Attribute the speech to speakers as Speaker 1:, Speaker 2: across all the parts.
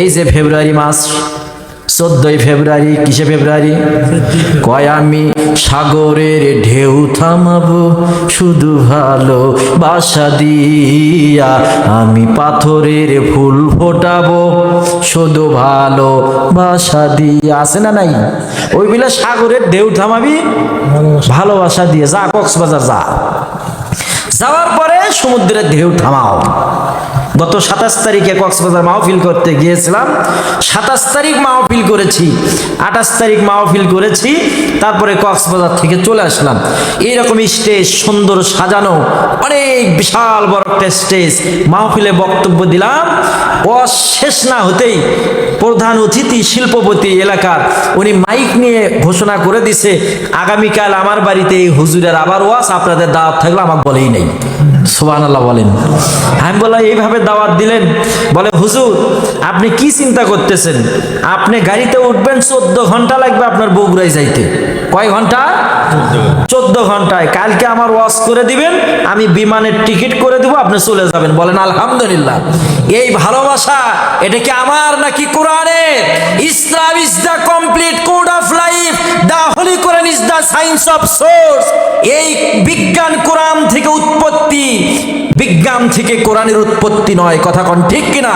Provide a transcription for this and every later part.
Speaker 1: এই যে ফেব্রুয়ারি মাস, চোদ্দই ফেব্রুয়ারি, কিসে ফেব্রুয়ারি? কয় আমি সাগরের ঢেউ থামাবো, শুধু ভালো বাসা দিয়া আমি পাথরের ফুল ফোটাবো, শুধু ভালো বাসা দিয়া। আছে না নাই? ওই বিলা সাগরের ঢেউ থামাবি ভালোবাসা দিয়ে। যা কক্সবাজার যা। যাওয়ার পরে সমুদ্রের ঢেউ থামাও। গত সাতাশ তারিখে কক্সবাজার মাহফিল করতে গিয়েছিলাম। সাতাশ তারিখ মাহফিল করেছি, আঠাশ তারিখ মাহফিল করেছি, তারপরে কক্সবাজার থেকে চলে আসলাম। এইরকম স্টেজ, সুন্দর সাজানো, অনেক বিশাল বড় একটা স্টেজ। মাহফিলে বক্তব্য দিলাম। ও শেষ না হতেই প্রধান অতিথি, শিল্পপতি এলাকার, উনি মাইক নিয়ে ঘোষণা করে দিছে, আগামীকাল আমার বাড়িতে এই হুজুরের আবার ওয়াস আপনাদের দাওয়াত থাকলে আমাকে বলেই নেই। সোহান আল্লাহ বলেন। আমি বললাম, এইভাবে দাওয়াত দিলেন? বলে, হুজুর, আপনি কি চিন্তা করতেছেন? আপনি গাড়িতে উঠবেন, চোদ্দ ঘণ্টা লাগবে আপনার বগুড়ায় যাইতে। কয় ঘণ্টা? চোদ্দ ঘন্টায়। কালকে আমার ওয়াশ করে দিবেন, আমি বিমানের টিকিট করে দিব, আপনি চলে যাবেন। বলেন, আলহামদুলিল্লাহ। এই ভালোবাসা, এটা কি আমার নাকি কোরআনের? Islam is the complete code of life. The holy Quran is the science of source. এই বিজ্ঞান কোরআন থেকে উৎপত্তি, বিজ্ঞান থেকে কোরআনের উৎপত্তি নয়। কথা কন ঠিক কিনা?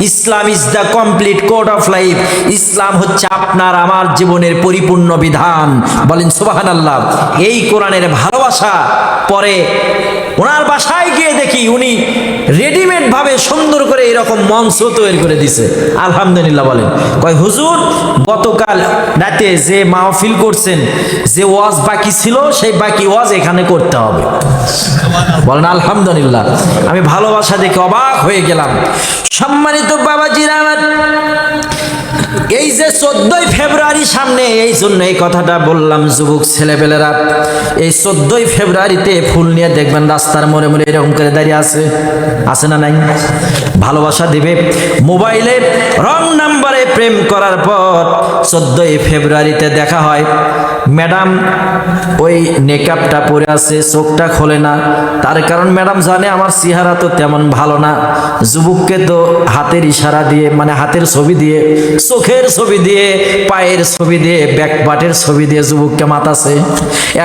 Speaker 1: Islam is the complete code of life ইসলাম হচ্ছে আপনার, আমার জীবনের পরিপূর্ণ বিধান। বলেন সুবাহান আল্লাহ এই কোরআনের ভালোবাসা পরে ওনার বাসায় গিয়ে দেখি সুন্দর করে এরকম মঞ্চ তৈরি করে দিছে। আলহামদুলিল্লাহ বলেন। কয়, হুজুর, গতকাল রাতে যে মাহফিল করছেন, যে ওয়াজ বাকি ছিল, সেই বাকি ওয়াজ এখানে করতে হবে। বলেন, আলহামদুলিল্লাহ, আমি ভালোবাসা দেখে অবাক হয়ে গেলাম। সম্মানিত বাবাজির আমার এই যে চোদ্দই ফেব্রুয়ারি সামনে, এই জন্য এই কথাটা বললাম যুবক ছেলেপেলেরা। এই চোদ্দই ফেব্রুয়ারিতে ফুল নিয়ে দেখবেন রাস্তার মোড়ে মোড়ে এরকম করে দাঁড়িয়ে আছে। আছে না নাই? ভালোবাসা দিবে। মোবাইলে রং নাম্বারে প্রেম করার পর চোদ্দই ফেব্রুয়ারিতে দেখা হয়। ম্যাডাম ওই নেকআপটা পরে আছে, চোখটা খোলে না। তার কারণ ম্যাডাম জানে আমার চেহারা তো তেমন ভালো না। যুবককে তো হাতের ইশারা দিয়ে মানে হাতের ছবি দিয়ে, চোখের ছবি দিয়ে, পায়ের ছবি দিয়ে, ব্যাকপাটের ছবি দিয়ে যুবককে মাতাছে।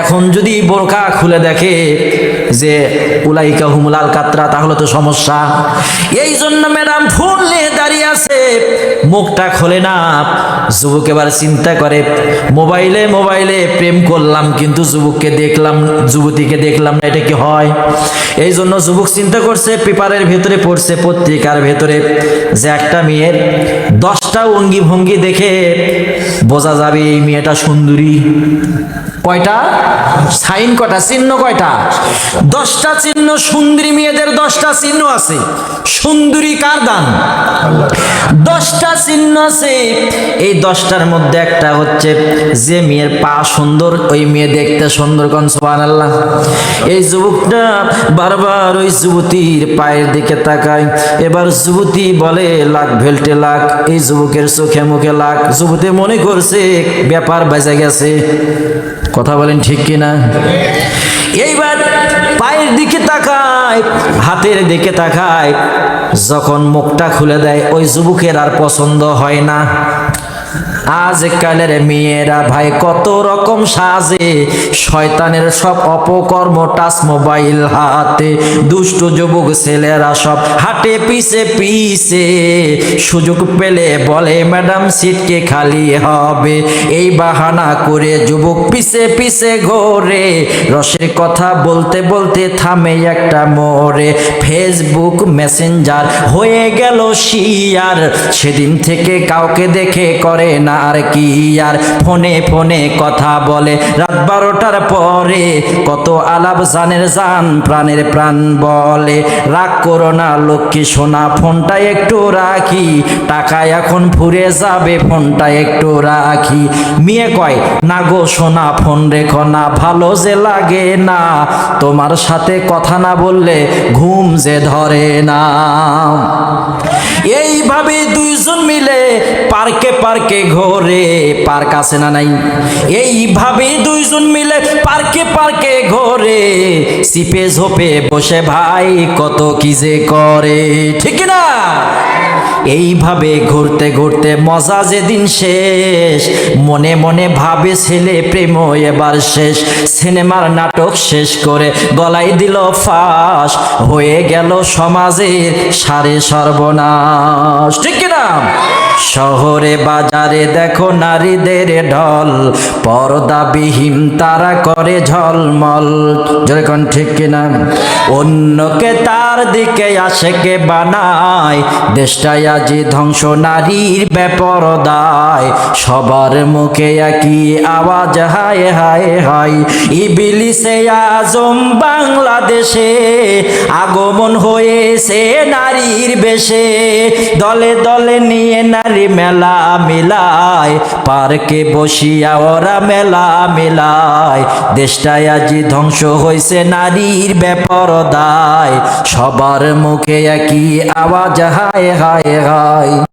Speaker 1: এখন যদি বোরকা খুলে দেখে যে, উলাইকা হুমলাল কাতরা তাহলে তো সমস্যা। এই জন্য ম্যাডাম ফুল নিয়ে দাঁড়িয়ে আছে। মুখটা খোলে না। যুবক এবার চিন্তা করে মোবাইলে মোবাইলে প্রেম করলাম কিন্তু যুবককে দেখলাম যুবতীকে দেখলাম না এটা কি হয়? এই জন্য যুবক চিন্তা করছে পেপারের ভেতরে পড়ছে পত্রিকার ভেতরে। যে একটা মেয়ের দশটা অঙ্গি ভঙ্গি দেখে বোঝা যাবে এই মেয়েটা সুন্দরী। কয়টা? সাইন কয়টা? চিহ্ন কয়টা? দশটা চিহ্ন সুন্দরী মেয়েদের দশটা চিহ্ন আছে। সুন্দরী কার দান? দশটা চিহ্ন আছে। এই দশটার মধ্যে একটা হচ্ছে যে মেয়ের পা সুন্দর, ওই মেয়ে দেখতে সুন্দর কন আল্লাহ এই যুবকটা বারবার ওই যুবতীর পায়ের দিকে তাকায়। এবার যুবতী বলে, লাখ ভেল্টে লাখ, এই যুবকের চোখে মুখে লাখ। যুবতী মনে করছে, ব্যাপার বেজে গেছে। কথা বলেন ঠিক কিনা? এইবার পায়ের দিকে তাকায়, হাতের দিকে তাকায় যখন মুখটা খুলে দেয় ওই যুবকের আর পছন্দ হয় না। আজ কালের মেয়েরা ভাই, কত রকম সাজে। শয়তানের সব অপকর্ম টাচ মোবাইল হাতে। দুষ্ট যুবক ছেলেরা সব হাটে পিছে পিছে। সুযোগ পেলে বলে, ম্যাডাম, সিটকে খালি হবে। এই বাহানা করে যুবক পিছে পিছে ঘোরে। রসের কথা বলতে বলতে থামে একটা মোড়ে। ফেসবুক মেসেঞ্জার হয়ে গেল শিয়ার। সেদিন থেকে কাউকে দেখে করে না আর কি আর ফোনে ফোনে কথা বলে। রাত বারোটার পরে কত আলাপ জানের জান প্রাণের প্রাণ বলে। রাগ করো না লক্ষ্মী সোনা, ফোনটা একটু রাখি। টাকা এখন ফুরে যাবে, ফোনটা একটু রাখি। মেয়ে কয়, না গো সোনা, ফোন রেখো না, ভালো যে লাগে না। তোমার সাথে কথা না বললে ঘুম যে ধরে না। এইভাবে দুইজন মিলে পার্কে পার্কে ঘোরে? পার্ক আছে না নাই? এইভাবে দুইজন মিলে পার্কে পার্কে ঘোরে। সিপে ঝোপে বসে ভাই কত কি যে করে। ঠিক না এইভাবে ঘুরতে ঘুরতে মজা যেদিন শেষ, মনে মনে ভাবে ছেলে প্রেম এবার শেষ। সিনেমার নাটক শেষ করে গলায় দিল ফাঁস, হয়ে গেল সমাজের সারে সর্বনাশ। ঠিক কিনা? শহরে বাজারে দেখো নারীদের ঢল, পর্দাবিহীন তারা করে ঝলমল। যেরকম ঠিক কিনা অন্যকে তার দিকে আসে কে বানায়, দেশটাই আজি ধ্বংস নারীর বেপরদায়। সবার মুখে একই আওয়াজ, হায় হায় হায়। ইবিলিসে আজম বাংলাদেশে আগমন হয়েছে নারীর বেশে। দলে দলে নিয়ে নারী মেলা মিলায়, পার্কে বসিয়া ওরা মেলা মিলায়। দেশটায় আজি ধ্বংস হয়েছে নারীর ব্যাপার দায় সবার মুখে একই আওয়াজ, হায় হায় হায়।